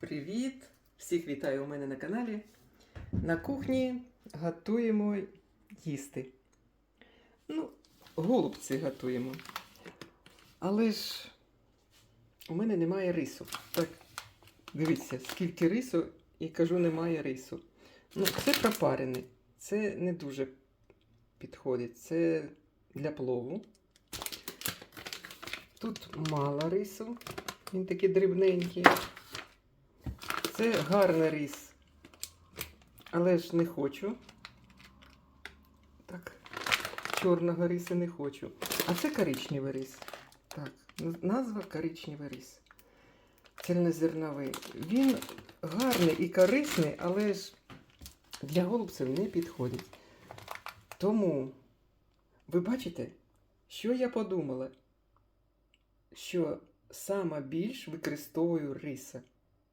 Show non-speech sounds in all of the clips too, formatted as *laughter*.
Привіт! Всіх вітаю у мене на каналі. На кухні готуємо їсти. Ну, голубці готуємо. Але ж у мене немає рису. Так, дивіться, скільки рису, і кажу, немає рису. Ну, це пропарений. Це не дуже підходить. Це для плову. Тут мало рису. Він такий дрібненький. Це гарний рис. Але ж не хочу. Так, чорного риса не хочу. А це коричневий рис. Так, назва коричневий рис. Цільнозерновий. Він гарний і корисний, але ж для голубців не підходить. Тому, ви бачите, що я подумала? Що саме більш використовую риса.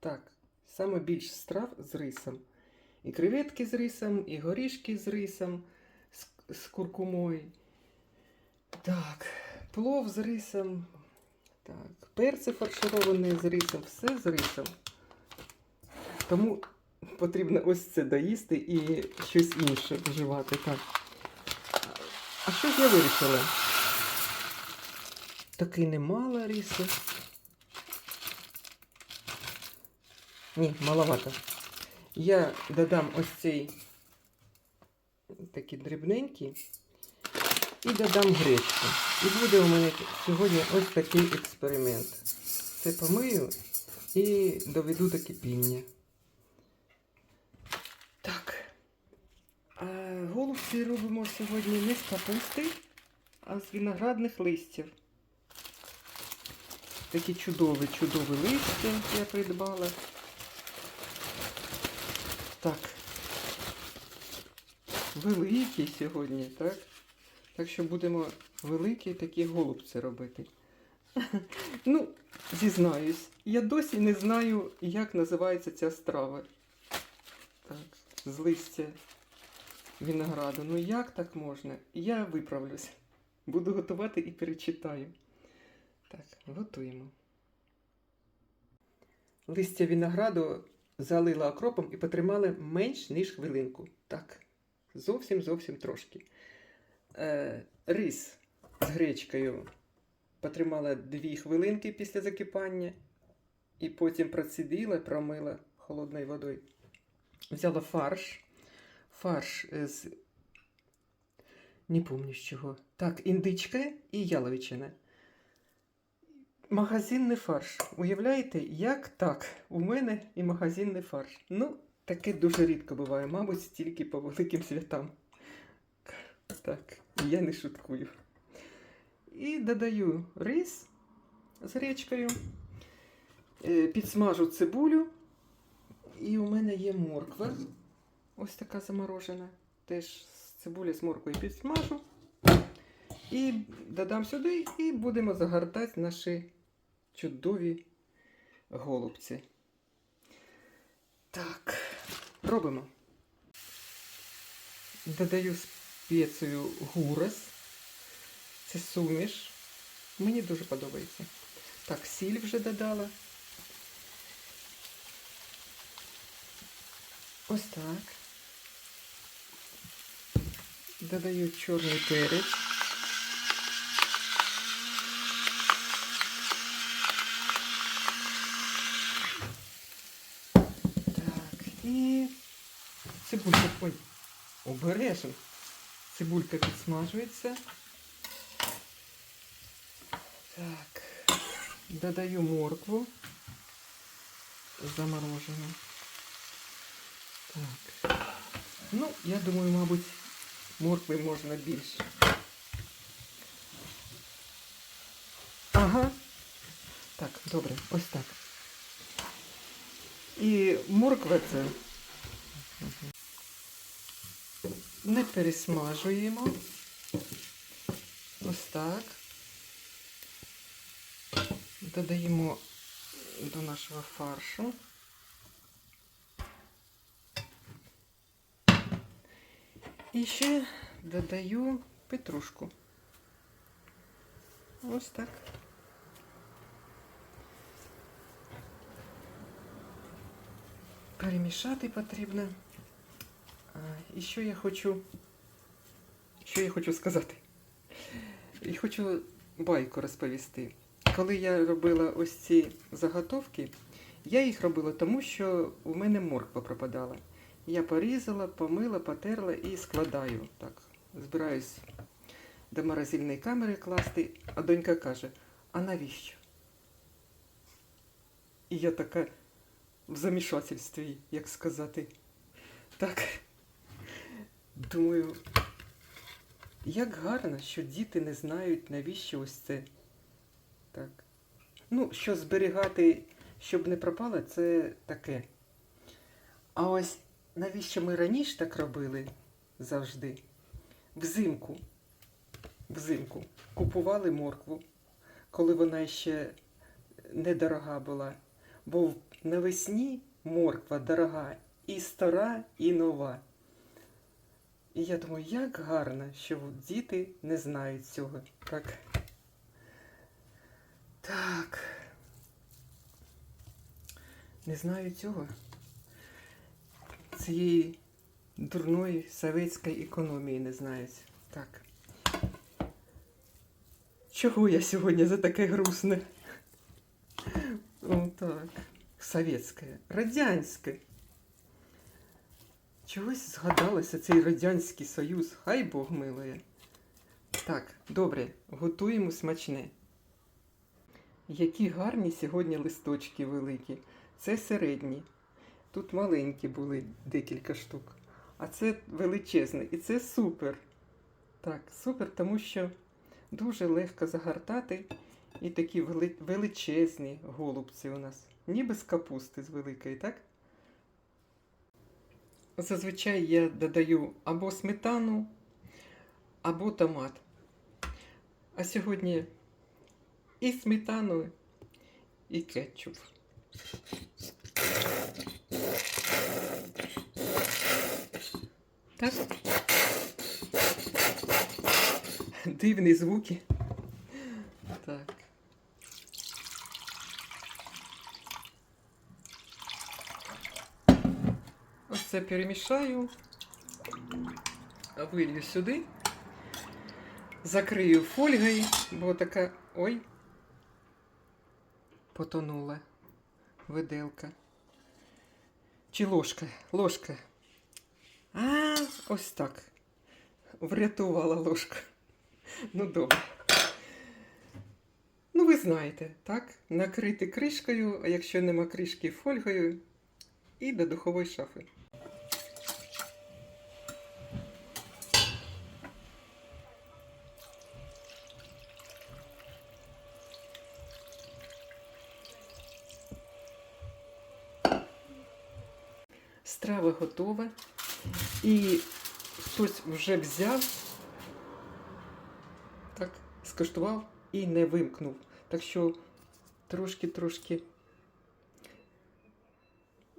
Так, саме більш страв з рисом. І креветки з рисом, і горішки з рисом, з, з куркумою. Так, плов з рисом. Так, перці фаршировані з рисом, все з рисом. Тому потрібно ось це доїсти і щось інше вживати. Так. А що ж я вирішила? Таки немало рису. Ні, маловато. Я додам ось цей такий дрібненький і додам гречку. І буде у мене сьогодні ось такий експеримент. Це помию і доведу до кипіння. Так. А голубці робимо сьогодні не з капусти, а з виноградних листів. Такі чудові, чудові листя я придбала. Так. Великі сьогодні, так? Так що будемо великі такі голубці робити. *laughs* Ну, зізнаюсь, я досі не знаю, як називається ця страва. Так, з листя винограду. Ну як так можна? Я виправлюсь. Буду готувати і перечитаю. Так, готуємо. Листя винограду залила окропом і потримала менш ніж хвилинку. Так, зовсім зовсім трошки. Е, рис з гречкою потримала 2 хвилинки після закипання, і потім процідила, промила холодною водою. Взяла фарш. Фарш з. Не пам'ятаю з чого. Так, індичка і яловичина. Магазинний фарш. Уявляєте, як так? У мене і магазинний фарш. Ну, таке дуже рідко буває, мабуть, тільки по великим святам. Так, я не шуткую. І додаю рис з гречкою, Е, підсмажу цибулю. І у мене є морква. Ось така заморожена. Теж цибуля з морквою підсмажу. І додам сюди, і будемо загортати наші чудові голубці. Так, робимо. Додаю спецію гурес. Це суміш. Мені дуже подобається. Так, сіль вже додала. Ось так. Додаю чорний перець. обережно. Цибулька підсмажується. Так, додаю моркву заморожену. Так. Ну, я думаю, мабуть, моркви можна більше. Ага. Так, добре, ось так. І морква це Не пересмажуємо. Ось так. Додаємо до нашого фаршу. І ще додаю петрушку. Ось так. Перемішати потрібно. І що я хочу. Що я хочу сказати? І хочу байку розповісти. Коли я робила ось ці заготовки, я їх робила тому, що у мене морква пропадала. Я порізала, помила, потерла і складаю. Так, збираюсь до морозильної камери класти, а донька каже: а навіщо? І я така в замішательстві, як сказати. Так. Думаю, як гарно, що діти не знають, навіщо ось це. Так. Ну, що зберігати, щоб не пропало, це таке. А ось навіщо ми раніше так робили завжди? Взимку. Взимку купували моркву, коли вона ще недорога була. Бо навесні морква дорога і стара, і нова. І я думаю, як гарно, що діти не знають цього. Так. Так. Не знаю цього. Цієї дурної совєтської економії не знають. Так. Чого я сьогодні за таке грустне? О, так. Совєтське. Радянське. Чогось згадалося цей Радянський Союз. Хай Бог милує. Так, добре, готуємо смачне. Які гарні сьогодні листочки великі. Це середні. Тут маленькі були декілька штук. А це величезне. І це супер. Так, супер, тому що дуже легко загортати. І такі величезні голубці у нас. Ніби з капусти з великої, так? Зазвичай я додаю або сметану, або томат. А сьогодні і сметану, і кетчуп. Так? Дивні звуки. Так. Це перемішаю, вилью сюди, закрию фольгою, бо така. Ой, потонула виделка. Чи ложка? Ложка. А, ось так. Врятувала ложка. Ну добре. Ну, ви знаєте, так? Накрити кришкою, а якщо нема кришки фольгою, і до духової шафи. Готова. І хтось вже взяв, так, скуштував і не вимкнув. Так що трошки-трошки.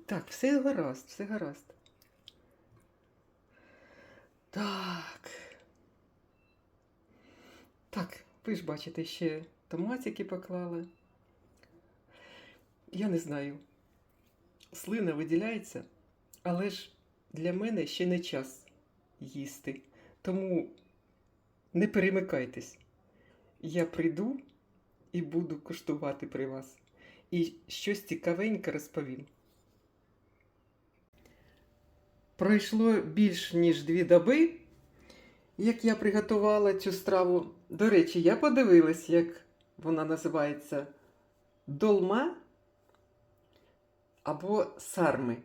Так, все гаразд, все гаразд. Так. Так, ви ж бачите, ще томатики поклала. Я не знаю. Слина виділяється, але ж для мене ще не час їсти. Тому не перемикайтесь. Я прийду і буду коштувати при вас. І щось цікавеньке розповім. Пройшло більш ніж дві доби, як я приготувала цю страву. До речі, я подивилась, як вона називається долма або сарми.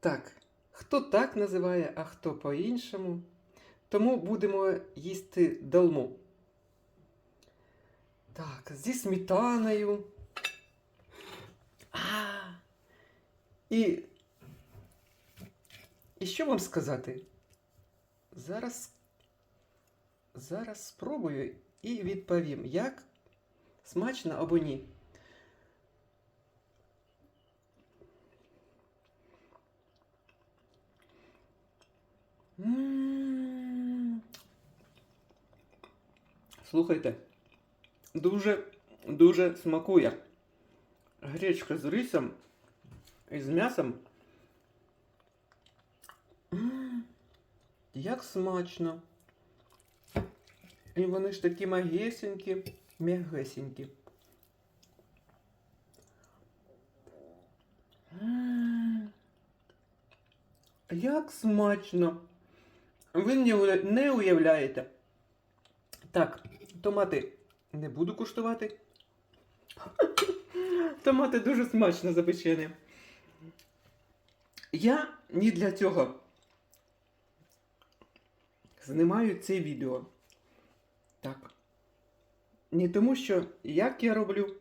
Так, хто так називає, а хто по-іншому. Тому будемо їсти долму. Так, зі сметаною. А, і, і що вам сказати? Зараз, зараз спробую і відповім, як смачно або ні. Слухайте, дуже, дуже смакує. Гречка з рисом і з м'ясом Як смачно. І вони ж такі магесенькі, м'ягесенькі. Як смачно. Ви не не уявляєте. Так, томати не буду куштувати. *laughs* Томати дуже смачно запечені. Я не для цього знімаю це відео. Так. Не тому, що як я роблю.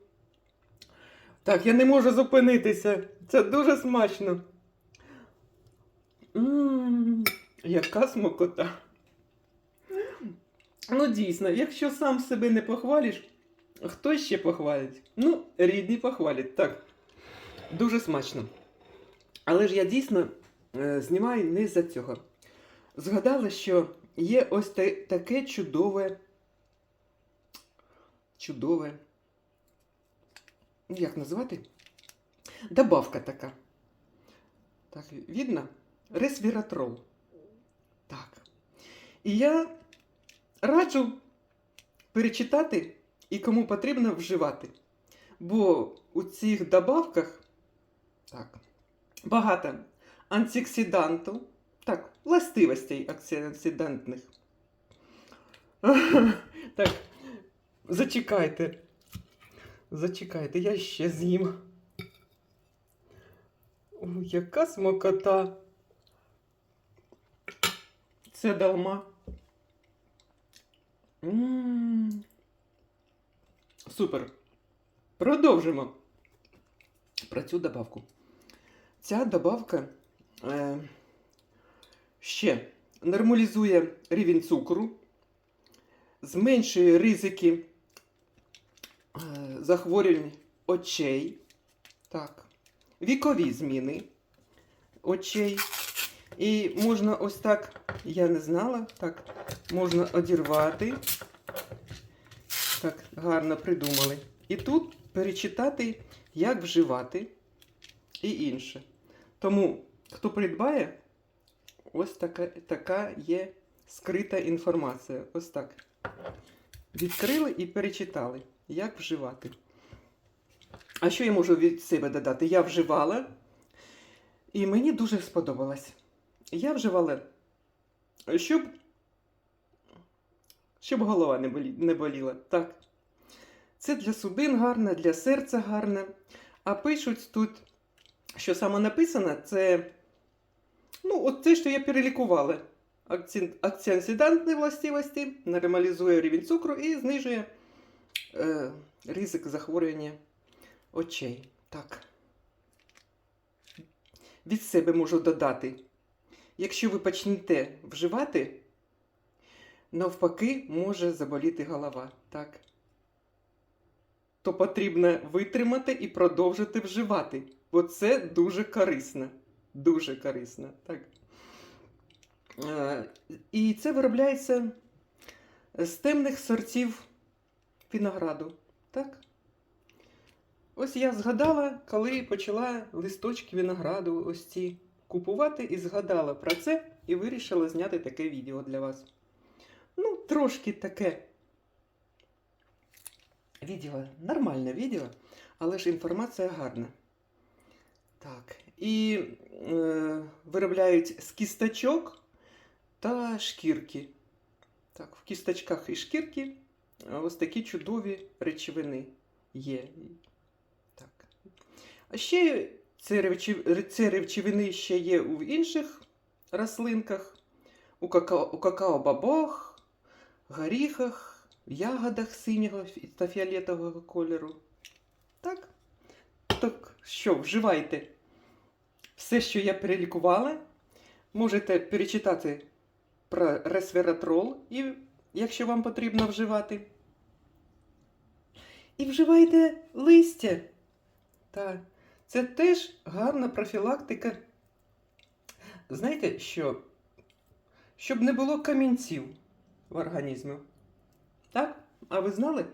Так, я не можу зупинитися. Це дуже смачно. Ммм, яка смакота. Ну, дійсно, якщо сам себе не похвалиш, хто ще похвалить? Ну, рідні похвалять, так. Дуже смачно. Але ж я дійсно е, знімаю не за цього. Згадала, що є ось та- таке чудове. Чудове. Як назвати? Добавка така. Так, видно? Ресвіратрол. І я раджу перечитати і кому потрібно вживати. Бо у цих добавках так, багато антиоксиданту, так, властивостей антиоксидантних. *laughs* Так, зачекайте. Зачекайте, я ще з'їм. О, яка смакота. Це долма. Супер. Продовжимо про цю добавку. Ця добавка е, ще нормалізує рівень цукру, зменшує ризики е, захворювань очей, так, вікові зміни очей. І можна ось так, я не знала, так, можна одірвати. Так, гарно придумали. І тут перечитати, як вживати і інше. Тому, хто придбає, ось така, така є скрита інформація. Ось так. Відкрили і перечитали, як вживати. А що я можу від себе додати? Я вживала, і мені дуже сподобалось. Я вживала, щоб, щоб голова не, болі, не боліла. Так. Це для судин гарне, для серця гарне. А пишуть тут, що саме написано, це. Ну, от те, що я перелікувала. Акці- Акціонсидантні властивості, нормалізує рівень цукру і знижує е, ризик захворювання очей. Так. Від себе можу додати. Якщо ви почнете вживати, навпаки, може заболіти голова. Так. То потрібно витримати і продовжити вживати. Бо це дуже корисно. Дуже корисно. Так. Е, І це виробляється з темних сортів винограду. Так? Ось я згадала, коли почала листочки винограду ось ці купувати, і згадала про це і вирішила зняти таке відео для вас. Ну, трошки таке відео, нормальне відео, але ж інформація гарна. Так, і е, виробляють з кісточок та шкірки. Так, в кісточках і шкірки ось такі чудові речовини є. Так. А ще ці речовини, ще є у інших рослинках, у какао-бобах, горіхах, ягодах синього та фіолетового кольору. Так? Так що, вживайте все, що я перелікувала. Можете перечитати про ресвератрол, і, якщо вам потрібно вживати. І вживайте листя. Так, це теж гарна профілактика. Знаєте що? Щоб не було камінців в організмі. Так? А ви знали?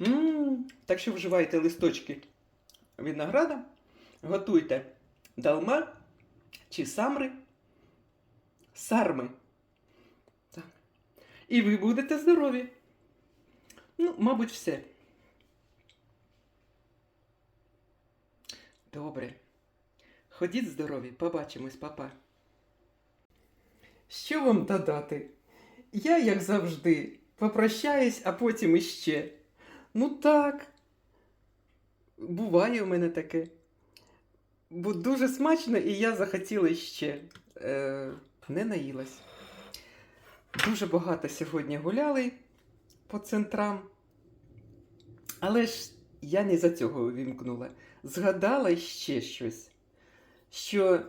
м Так що вживайте листочки винограда, готуйте долма чи самри сарми. Так. І ви будете здорові. Ну, мабуть, все. Добре. Ходіть здорові, побачимось, папа. Що вам додати? Я, як завжди, попрощаюсь, а потім іще. Ну так. Буває у мене таке. Бо дуже смачно, і я захотіла ще. Е, не наїлась. Дуже багато сьогодні гуляли по центрам. Але ж я не за цього вімкнула. Згадала ще щось, що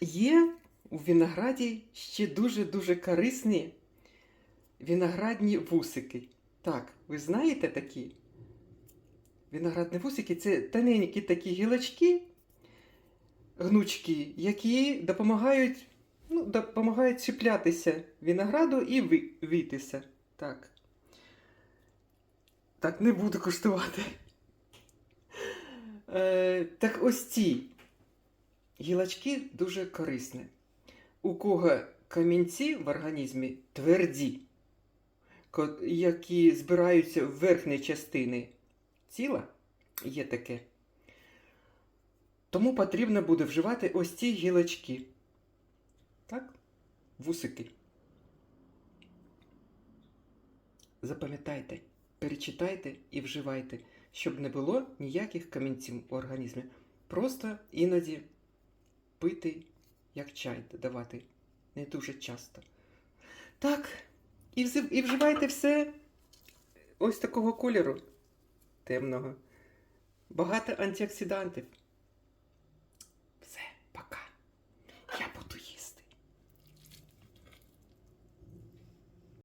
є у винограді ще дуже-дуже корисні виноградні вусики. Так, ви знаєте такі? Виноградні вусики це тоненькі такі гілочки, гнучки, які допомагають, ну, допомагають чіплятися винограду і ви- витися. Так. Так, не буду куштувати. Е, так ось ці гілочки дуже корисні. У кого камінці в організмі тверді, які збираються в верхній частини тіла, є таке. Тому потрібно буде вживати ось ці гілочки. Так? Вусики. Запам'ятайте, перечитайте і вживайте, щоб не було ніяких камінців у організмі. Просто іноді пити, як чай давати. Не дуже часто. Так, і вживайте все ось такого кольору темного. Багато антиоксидантів.